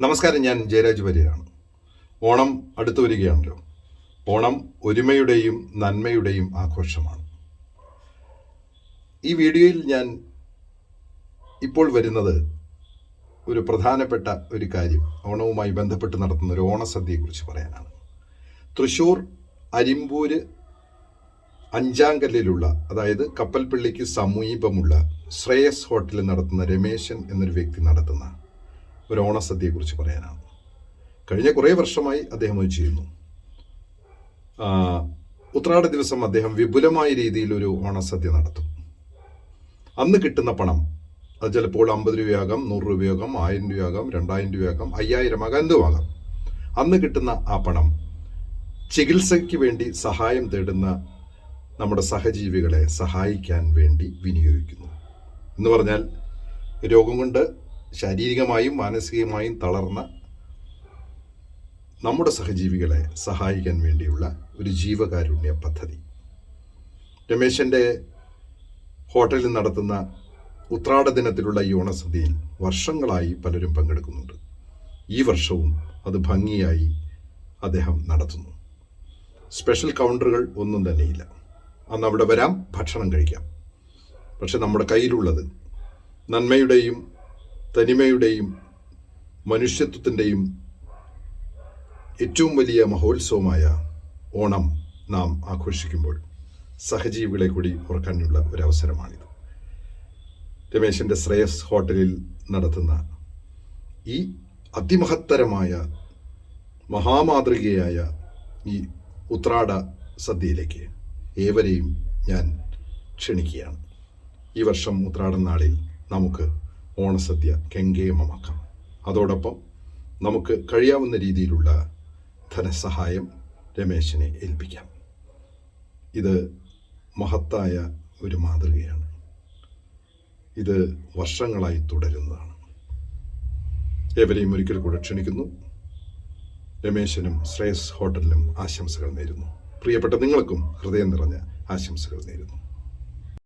നമസ്കാരം ഞാൻ ജയരാജ് വര്യരാണ്. ഓണം അടുത്തു വരികയാണല്ലോ. ഓണം ഒരുമയുടെയും നന്മയുടെയും ആഘോഷമാണ്. ഈ വീഡിയോയിൽ ഞാൻ ഇപ്പോൾ വരുന്നത് ഒരു പ്രധാനപ്പെട്ട ഒരു കാര്യം ഓണവുമായി ബന്ധപ്പെട്ട് നടത്തുന്ന ഒരു ഓണസദ്യയെക്കുറിച്ച് പറയാനാണ്. തൃശ്ശൂർ അരിമ്പൂർ അഞ്ചാങ്കല്ലിലുള്ള അതായത് കപ്പൽപ്പള്ളിക്ക് സമീപമുള്ള ശ്രേയസ് ഹോട്ടലിൽ നടത്തുന്ന രമേശൻ എന്നൊരു വ്യക്തി നടത്തുന്ന ഒരു ഓണസദ്യയെക്കുറിച്ച് പറയാനാണ്. കഴിഞ്ഞ കുറേ വർഷമായി അദ്ദേഹം അത് ചെയ്യുന്നു. ഉത്രാട ദിവസം അദ്ദേഹം വിപുലമായ രീതിയിൽ ഒരു ഓണസദ്യ നടത്തും. അന്ന് കിട്ടുന്ന പണം അത് ചിലപ്പോൾ അമ്പത് രൂപയാകാം നൂറ് രൂപയാകാം ആയിരം രൂപയാകാം രണ്ടായിരം രൂപയാകാം അയ്യായിരം ആകാം എന്തുമാകാം അന്ന് കിട്ടുന്ന ആ പണം ചികിത്സയ്ക്ക് വേണ്ടി സഹായം തേടുന്ന നമ്മുടെ സഹജീവികളെ സഹായിക്കാൻ വേണ്ടി വിനിയോഗിക്കുന്നു. എന്ന് പറഞ്ഞാൽ രോഗം കൊണ്ട് ശാരീരികമായും മാനസികമായും തളർന്ന നമ്മുടെ സഹജീവികളെ സഹായിക്കാൻ വേണ്ടിയുള്ള ഒരു ജീവകാരുണ്യ പദ്ധതി. രമേശന്റെ ഹോട്ടലിൽ നടത്തുന്ന ഉത്രാട ദിനത്തിലുള്ള ഈ ഓണസദ്യയിൽ വർഷങ്ങളായി പലരും പങ്കെടുക്കുന്നുണ്ട്. ഈ വർഷവും അത് ഭംഗിയായി അദ്ദേഹം നടത്തുന്നു. സ്പെഷ്യൽ കൗണ്ടറുകൾ ഒന്നും തന്നെയില്ല. അന്ന് അവിടെ വരാം ഭക്ഷണം കഴിക്കാം. പക്ഷെ നമ്മുടെ കയ്യിലുള്ളത് നന്മയുടെയും തനിമയുടെയും മനുഷ്യത്വത്തിന്റെയും ഏറ്റവും വലിയ മഹോത്സവമായ ഓണം നാം ആഘോഷിക്കുമ്പോൾ സഹജീവികളെ കൂടി ഓർക്കാനുള്ള ഒരു അവസരമാണിത് രമേശന്റെ ശ്രേയസ് ഹോട്ടലിൽ നടത്തുന്ന ഈ അതിമഹത്തരമായ മഹാമാതൃകയായ ഈ ഉത്രാട സദ്യയിലേക്ക് ഏവരെയും ഞാൻ ക്ഷണിക്കുകയാണ്. ഈ വർഷം ഉത്രാടൻ നാളിൽ നമുക്ക് ഓണസദ്യ കെങ്കേമമാക്കാം അതോടൊപ്പം നമുക്ക് കഴിയാവുന്ന രീതിയിലുള്ള ധനസഹായം രമേശിനെ ഏൽപ്പിക്കാം. ഇത് മഹത്തായ ഒരു മാതൃകയാണ്. ഇത് വർഷങ്ങളായി തുടരുന്നതാണ്. ഏവരെയും ഒരിക്കൽ കൂടെ ക്ഷണിക്കുന്നു. രമേശനും ശ്രേയസ് ഹോട്ടലിനും ആശംസകൾ നേരുന്നു. പ്രിയപ്പെട്ട നിങ്ങൾക്കും ഹൃദയം നിറഞ്ഞ ആശംസകൾ നേരുന്നു.